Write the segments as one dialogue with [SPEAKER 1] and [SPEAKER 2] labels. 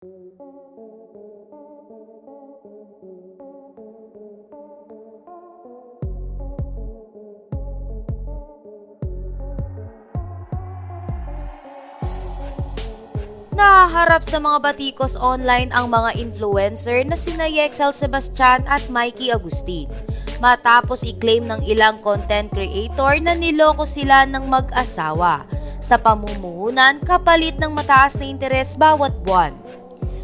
[SPEAKER 1] Nahaharap sa mga batikos online ang mga influencer na sina Yexel Sebastian at Mikey Agustin. Matapos i-claim ng ilang content creator na niloko sila ng mag-asawa sa pamumuhunan kapalit ng mataas na interes bawat buwan.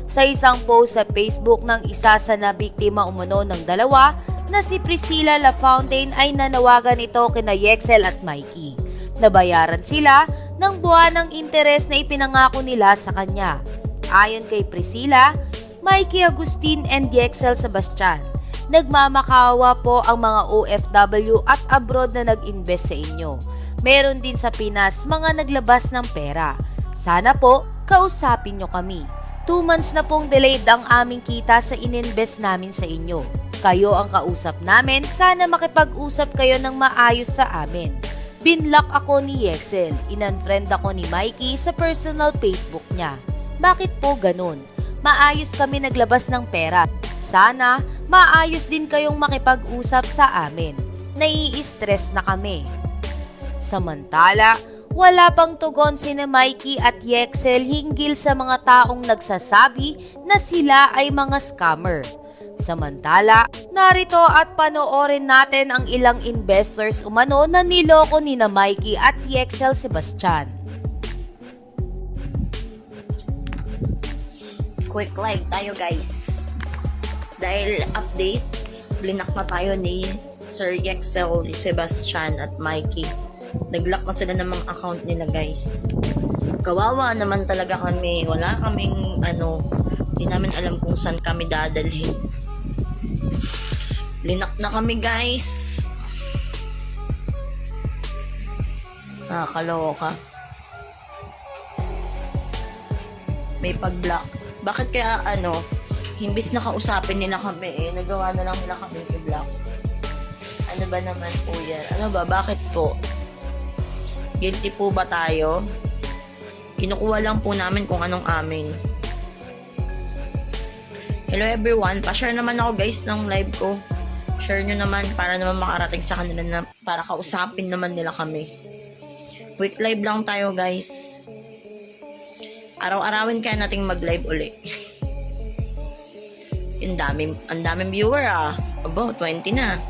[SPEAKER 1] Sa isang post sa Facebook ng isa sa nabiktima umano ng dalawa na si Priscilla LaFontaine ay nanawagan ito kina Yexel at Mikey. Nabayaran sila ng buwan ng interes na ipinangako nila sa kanya. Ayon kay Priscilla, Mikey Agustin and Yexel Sebastian, nagmamakawa po ang mga OFW at abroad na nag-invest sa inyo. Meron din sa Pinas mga naglabas ng pera. Sana po, kausapin nyo kami. Two months na pong delayed ang aming kita sa ininvest namin sa inyo. Kayo ang kausap namin, sana makipag-usap kayo ng maayos sa amin. Binlock ako ni Yexel, inunfriend ako ni Mikey sa personal Facebook niya. Bakit po ganun? Maayos kami naglabas ng pera. Sana, maayos din kayong makipag-usap sa amin. Nai-stress na kami. Samantala, wala pang tugon si Mikey at Yexel hinggil sa mga taong nagsasabi na sila ay mga scammer. Samantala, narito at panoorin natin ang ilang investors umano na niloko ni na Mikey at Yexel Sebastian.
[SPEAKER 2] quick live tayo guys. Dahil update, blinak na tayo ni Sir Yexel, Sebastian at Mikey. Naglock na sila ng mga account nila guys. Kawawa naman talaga kami. Wala kaming ano, hindi namin alam kung saan kami dadalhin. Linak na kami guys. Nakakaloka. May pag-block. Bakit kaya ano, himbis na kausapin nila kami eh, nagawa na lang nila kami i-block. Ano ba naman po yan? Ano ba? Bakit po? Guilty po ba tayo? Kinukuha lang po namin kung anong amin. Hello everyone, pa-share naman ako guys ng live ko. Share nyo naman para naman makarating sa kanila na para kausapin naman nila kami. Quick live lang tayo guys. Araw-arawin kaya nating mag-live uli. Yung daming, ang daming viewer ah. Abo, 20 na.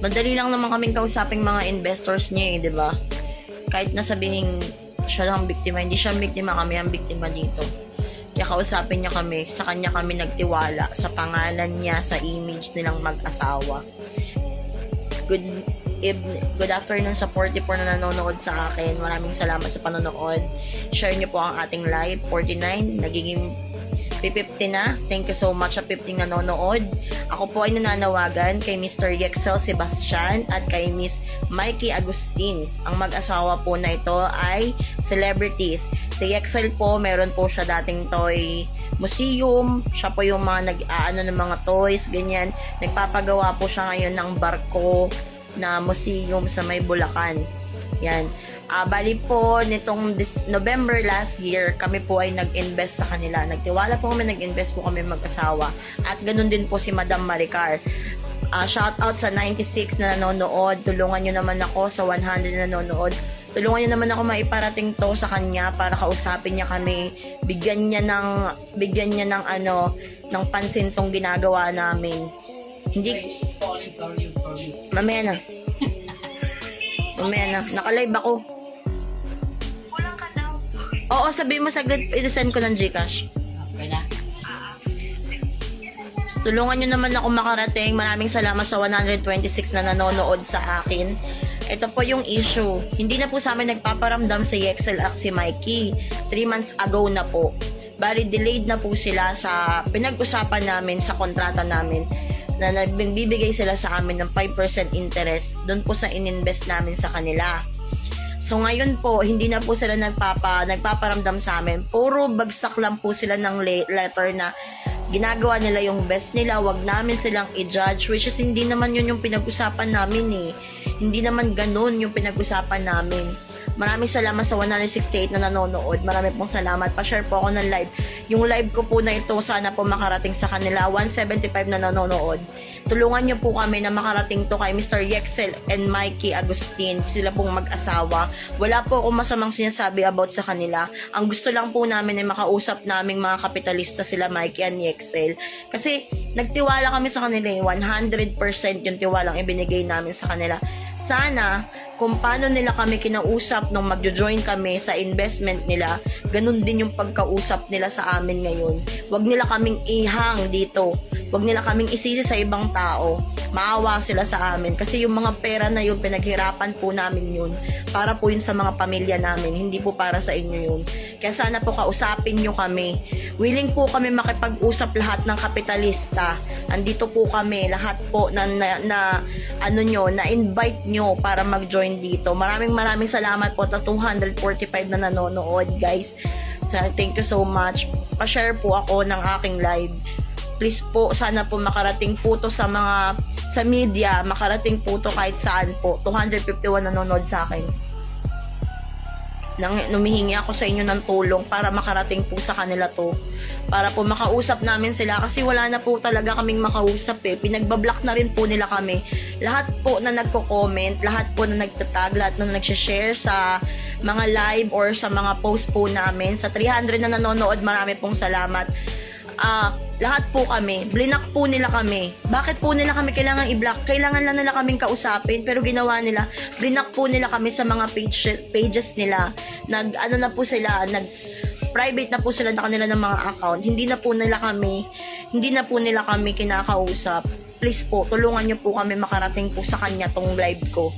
[SPEAKER 2] Madali lang naman kaming kausaping mga investors niya eh, di ba? Kahit na sabihin siya lang biktima, hindi siya biktima, kami ang biktima dito. Kaya kausapin niya kami, sa kanya kami nagtiwala, sa pangalan niya, sa image nilang mag-asawa. Good good afternoon sa 44 na nanonood sa akin. Maraming salamat sa panonood. Share niyo po ang ating live. 49, nagiging 50 na. Thank you so much sa 50 nanonood. Ako po ay nananawagan kay Mr. Yexel Sebastian at kay Miss Mikey Agustin. Ang mag-asawa po na ito ay celebrities. Si Yexel po, meron po siya dating toy museum. Siya po yung mga nag-aano ng mga toys, ganyan. Nagpapagawa po siya ngayon ng barko na museum sa may Bulacan. Yan. Ah, bali po, nitong this November last year, kami po ay nag-invest sa kanila. Nagtiwala po kami, nag-invest po kami mag-asawa. At ganun din po si Madam Maricar. Ah, shout out sa 96 na nanonood. Tulungan nyo naman ako sa 100 na nanonood. Tulungan nyo naman ako maiparating to sa kanya para kausapin niya kami. Bigyan niya ng, bigyan niya ng ano, ng pansin tong ginagawa namin. Hindi, mamaya na. Mamaya na. Naka-live ako. Oo, sabihin mo saglit, i-send ko ng Gcash.
[SPEAKER 3] Okay na?
[SPEAKER 2] Tulungan nyo naman ako makarating. Maraming salamat sa 126 na nanonood sa akin. Ito po yung issue. Hindi na po sa amin nagpaparamdam si Yexel at si Mikey. 3 months ago na po. Bali, delayed na po sila sa pinag-usapan namin sa kontrata namin na nagbibigay sila sa amin ng 5% interest doon po sa ininvest namin sa kanila. So ngayon po, hindi na po sila nagpapa, nagpaparamdam sa amin. Puro bagsak lang po sila ng le- letter na ginagawa nila yung best nila, wag namin silang i-judge, which is hindi naman yun yung pinag-usapan namin eh. Hindi naman ganun yung pinag-usapan namin. Maraming salamat sa 168 na nanonood. Marami pong salamat. Pa-share po ako ng live. Yung live ko po na ito, sana po makarating sa kanila. 175 na nanonood. Tulungan niyo po kami na makarating to kay Mr. Yexel and Mikey Agustin. Sila pong mag-asawa. Wala po akong masamang sinasabi about sa kanila. Ang gusto lang po namin ay makausap naming mga kapitalista sila Mikey and Yexel. Kasi nagtiwala kami sa kanila eh. 100% yung tiwalang ibinigay namin sa kanila. Sana kung paano nila kami kinausap nung magjo-join kami sa investment nila, ganun din yung pagkausap nila sa amin ngayon. Huwag nila kaming ihang dito. Huwag nila kaming isisi sa ibang tao. Maawa sila sa amin. Kasi yung mga pera na yun, pinaghirapan po namin yun. Para po yun sa mga pamilya namin. Hindi po para sa inyo yun. Kaya sana po kausapin nyo kami. Willing po kami makipag-usap lahat ng kapitalista. Andito po kami, lahat po na, na, na ano nyo, na invite nyo para mag-join dito. Maraming maraming salamat po sa 245 na nanonood, guys. So, thank you so much. Pa-share po ako ng aking live. Please po, sana po makarating po to sa mga sa media, makarating po to kahit saan po. 251 nanonood sa akin nang numihingi ako sa inyo ng tulong para makarating po sa kanila to. Para po makausap namin sila kasi wala na po talaga kaming makausap eh. Pinagbablock na rin po nila kami. Lahat po na nagko-comment, lahat po na nagtatag, lahat na nagsishare sa mga live or sa mga post po namin. Sa 300 na nanonood, marami pong salamat. Ah, lahat po kami, blinak po nila kami. Bakit po nila kami kailangan i-block? Kailangan lang nila kaming kausapin, pero ginawa nila, blinak po nila kami sa mga page, pages nila. Nag, ano na po sila, nag, private na po sila na kanila ng mga account. Hindi na po nila kami, hindi na po nila kami kinakausap. Please po, tulungan niyo po kami makarating po sa kanya tong live ko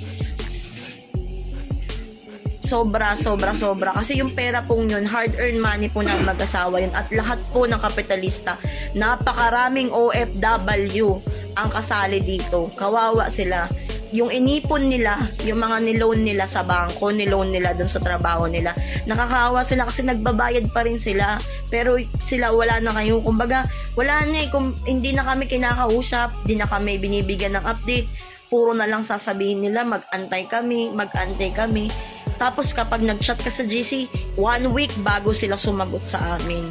[SPEAKER 2] sobra, sobra, sobra. Kasi yung pera pong yun, hard-earned money po ng mag-asawa yun. At lahat po ng kapitalista, napakaraming OFW ang kasali dito. Kawawa sila. Yung inipon nila, yung mga niloan nila sa bangko, niloan nila dun sa trabaho nila. Nakakawa sila kasi nagbabayad pa rin sila. Pero sila wala na kayo. Kumbaga, wala na eh. Kung hindi na kami kinakausap, hindi na kami binibigyan ng update. Puro na lang sasabihin nila, mag-antay kami, mag-antay kami. Tapos kapag nag-chat ka sa GC, one week bago sila sumagot sa amin.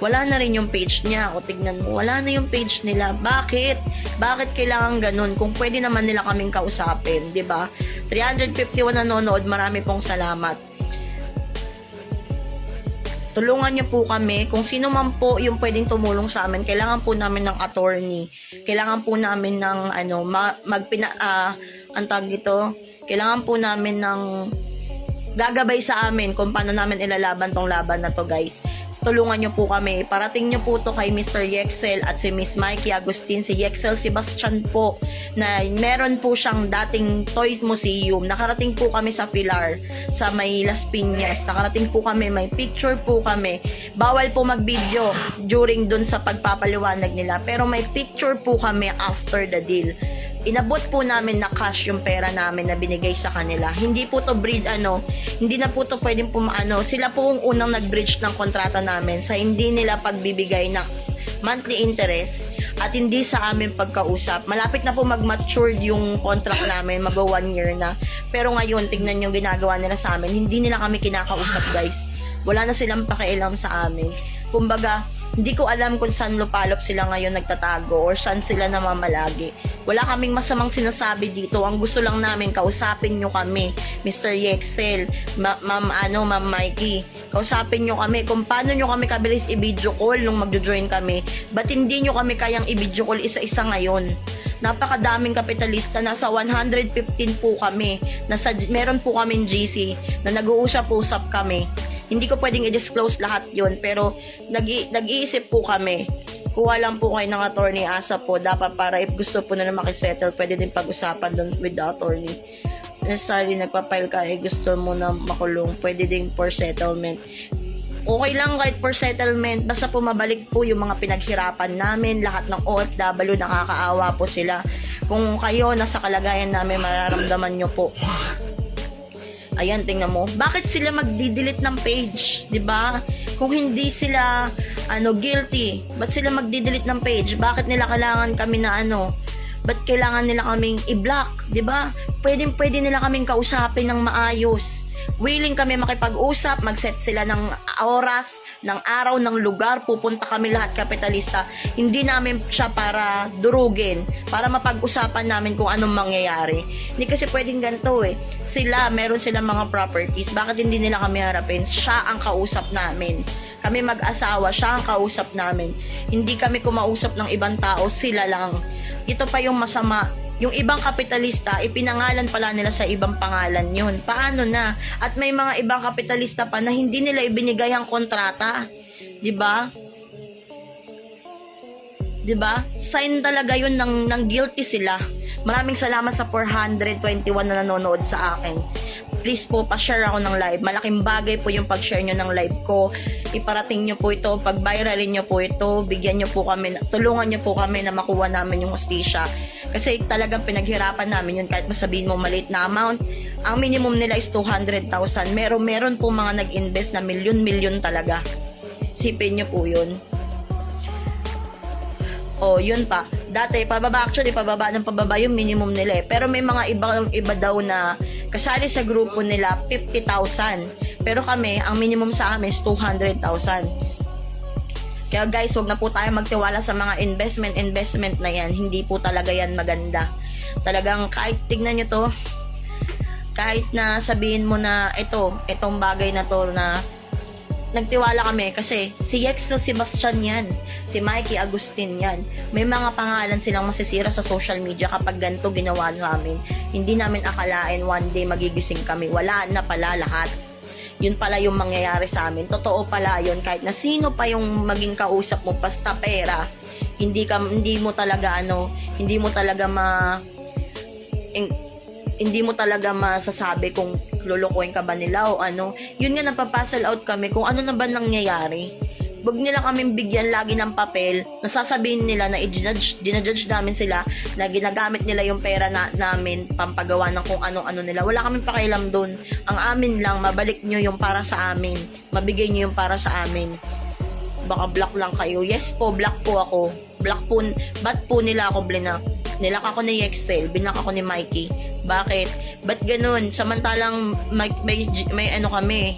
[SPEAKER 2] Wala na rin yung page niya. O tignan mo, wala na yung page nila. Bakit? Bakit kailangan ganun? Kung pwede naman nila kaming kausapin, di ba? 351 nanonood, marami pong salamat. Tulungan niyo po kami. Kung sino man po yung pwedeng tumulong sa amin, kailangan po namin ng attorney. Kailangan po namin ng ano, ma- magpina ah, ang tawag dito, kailangan po namin ng gagabay sa amin kung paano namin ilalaban tong laban na to guys. Tulungan nyo po kami. Parating nyo po to kay Mr. Yexel at si Miss Mikey Agustin. Si Yexel Sebastian po na meron po siyang dating Toys Museum. Nakarating po kami sa Pilar sa may Las Piñas. Nakarating po kami. May picture po kami. Bawal po mag-video during dun sa pagpapaliwanag nila. Pero may picture po kami after the deal inabot po namin na cash yung pera namin na binigay sa kanila. Hindi po to breed ano, hindi na po to pwedeng pumaano. Sila po ang unang nag-breach ng kontrata namin sa hindi nila pagbibigay ng monthly interest at hindi sa amin pagkausap. Malapit na po mag-mature yung contract namin, mag one year na. Pero ngayon, tignan yung ginagawa nila sa amin. Hindi nila kami kinakausap, guys. Wala na silang pakialam sa amin. Kumbaga, hindi ko alam kung saan lupalop sila ngayon nagtatago or saan sila namamalagi. Wala kaming masamang sinasabi dito. Ang gusto lang namin, kausapin nyo kami. Mr. Yexel, Ma- Ma'am ano, Ma'am Mikey. Kausapin nyo kami kung paano nyo kami kabilis i-video call nung magjo-join kami. Ba't hindi nyo kami kayang i-video call isa-isa ngayon? Napakadaming kapitalista. Nasa 115 po kami. Nasa, meron po kaming GC na nag-uusap-usap kami. Hindi ko pwedeng i-disclose lahat yon pero nag nag-iisip po kami. Kuha lang po kayo ng attorney asa po. Dapat para if gusto po na makisettle, pwede din pag-usapan doon with the attorney. Necessarily nagpa-file ka, eh, gusto mo na makulong, pwede din for settlement. Okay lang kahit for settlement, basta po mabalik po yung mga pinaghirapan namin, lahat ng OFW, nakakaawa po sila. Kung kayo nasa kalagayan namin, mararamdaman nyo po. Ayan, tingnan mo. Bakit sila magdi-delete ng page? ba? Kung hindi sila ano guilty, ba't sila magdi-delete ng page? Bakit nila kailangan kami na ano? Ba't kailangan nila kaming i-block? ba? pwedeng pwede nila kaming kausapin ng maayos. Willing kami makipag-usap, mag-set sila ng oras, ng araw, ng lugar, pupunta kami lahat kapitalista. Hindi namin siya para durugin, para mapag-usapan namin kung anong mangyayari. Hindi kasi pwedeng ganito eh. Sila, meron silang mga properties, bakit hindi nila kami harapin? Siya ang kausap namin. Kami mag-asawa, siya ang kausap namin. Hindi kami kumausap ng ibang tao, sila lang. Ito pa yung masama, yung ibang kapitalista, ipinangalan pala nila sa ibang pangalan yun. Paano na? At may mga ibang kapitalista pa na hindi nila ibinigay ang kontrata. 'Di ba? 'Di ba? Sign talaga 'yun ng ng guilty sila. Maraming salamat sa 421 na nanonood sa akin. Please po, pa-share ako ng live. Malaking bagay po yung pag-share nyo ng live ko. Iparating nyo po ito, pag-viralin nyo po ito, bigyan nyo po kami, tulungan nyo po kami na makuha namin yung hostisya. Kasi talagang pinaghirapan namin yun kahit masabihin mo maliit na amount. Ang minimum nila is 200,000. Meron, meron po mga nag-invest na milyon-milyon talaga. Sipin nyo po yun. Oh, yun pa. Dati, pababa actually, pababa ng pababa yung minimum nila eh. Pero may mga iba, iba daw na kasali sa grupo nila, 50,000. Pero kami, ang minimum sa amin is 200,000. Kaya guys, wag na po tayo magtiwala sa mga investment, investment na yan. Hindi po talaga yan maganda. Talagang kahit tignan nyo to, kahit na sabihin mo na ito, itong bagay na to na nagtiwala kami kasi si Yexo Sebastian yan, si Mikey Agustin yan. May mga pangalan silang masisira sa social media kapag ganito ginawa namin. Hindi namin akalain one day magigising kami. Wala na pala lahat. Yun pala yung mangyayari sa amin. Totoo pala yun. Kahit na sino pa yung maging kausap mo, basta pera, hindi ka hindi mo talaga ano, hindi mo talaga ma in- hindi mo talaga masasabi kung lulukuhin ka ba nila o ano. Yun nga, napapasal out kami kung ano na ba nangyayari. Huwag nila kaming bigyan lagi ng papel na nila na i-judge, dinajudge namin sila na ginagamit nila yung pera na, namin pampagawa ng kung ano-ano nila. Wala kaming pakialam doon. Ang amin lang, mabalik nyo yung para sa amin. Mabigay nyo yung para sa amin. Baka black lang kayo. Yes po, black po ako. Black po, ba't po nila ako blinak? Nilak ako ni Excel, binak ako ni Mikey. Bakit? Ba't ganun? Samantalang may, may, may ano kami.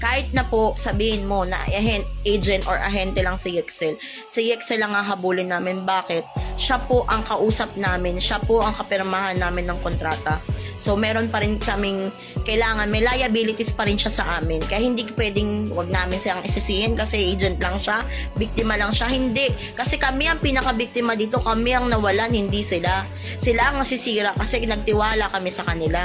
[SPEAKER 2] Kahit na po sabihin mo na ahen- agent or ahente lang si Excel, si Excel lang ang habulin namin. Bakit? Siya po ang kausap namin, siya po ang kapirmahan namin ng kontrata. So, meron pa rin kaming kailangan, may liabilities pa rin siya sa amin. Kaya hindi pwedeng wag namin siyang isisihin kasi agent lang siya, biktima lang siya. Hindi. Kasi kami ang pinaka-biktima dito, kami ang nawalan, hindi sila. Sila ang nasisira kasi nagtiwala kami sa kanila.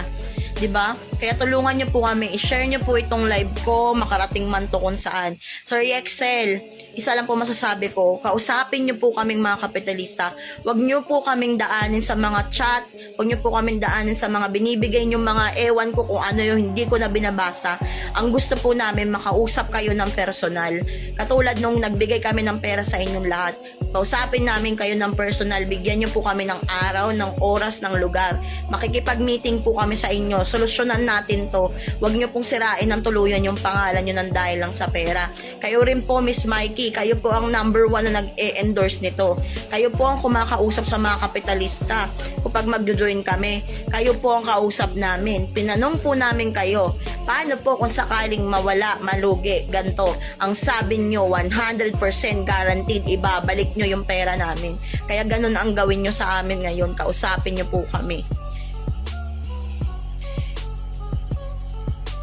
[SPEAKER 2] 'Di ba? Kaya tulungan niyo po kami, i-share niyo po itong live ko, makarating man to kung saan. Sir Excel, isa lang po masasabi ko, kausapin niyo po kaming mga kapitalista. Huwag niyo po kaming daanin sa mga chat, huwag niyo po kaming daanin sa mga binibigay niyo mga ewan ko kung ano yung hindi ko na binabasa. Ang gusto po namin makausap kayo ng personal. Katulad nung nagbigay kami ng pera sa inyong lahat. Kausapin namin kayo ng personal, bigyan niyo po kami ng araw, ng oras, ng lugar. Makikipag-meeting po kami sa inyo. Solusyonan natin to. Huwag niyo pong sirain ng tuluyan yung pangalan niyo ng dahil lang sa pera. Kayo rin po, Miss Mikey, kayo po ang number one na nag-endorse nito. Kayo po ang kumakausap sa mga kapitalista kapag magjo-join kami. Kayo po ang kausap namin. Pinanong po namin kayo, paano po kung sakaling mawala, malugi, ganto. Ang sabi nyo, 100% guaranteed, ibabalik nyo yung pera namin. Kaya ganun ang gawin nyo sa amin ngayon. Kausapin nyo po kami.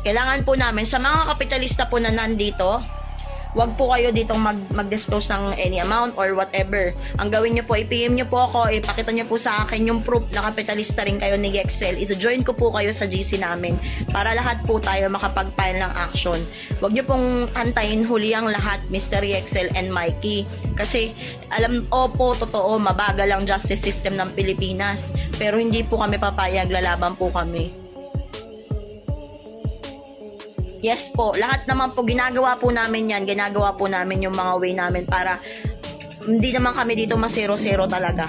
[SPEAKER 2] Kailangan po namin, sa mga kapitalista po na nandito, wag po kayo ditong mag, mag-disclose ng any amount or whatever. Ang gawin nyo po, i-PM nyo po ako, ipakita nyo po sa akin yung proof na kapitalista rin kayo ni Excel. Isa-join ko po kayo sa GC namin para lahat po tayo makapag-file ng action. Wag nyo pong antayin huli ang lahat, Mr. Excel and Mikey. Kasi, alam, opo, totoo, mabagal ang justice system ng Pilipinas. Pero hindi po kami papayag, lalaban po kami. Yes po, lahat naman po ginagawa po namin yan, ginagawa po namin yung mga way namin para hindi naman kami dito masero-zero talaga.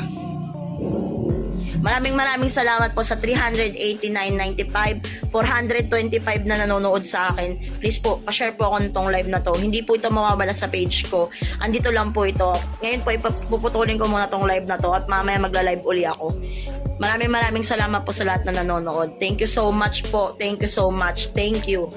[SPEAKER 2] Maraming maraming salamat po sa 389.95, 425 na nanonood sa akin. Please po, pa-share po ako nitong live na to. Hindi po ito mawawala sa page ko. Andito lang po ito. Ngayon po, ipuputulin ko muna tong live na to at mamaya magla-live uli ako. Maraming maraming salamat po sa lahat na nanonood. Thank you so much po. Thank you so much. Thank you.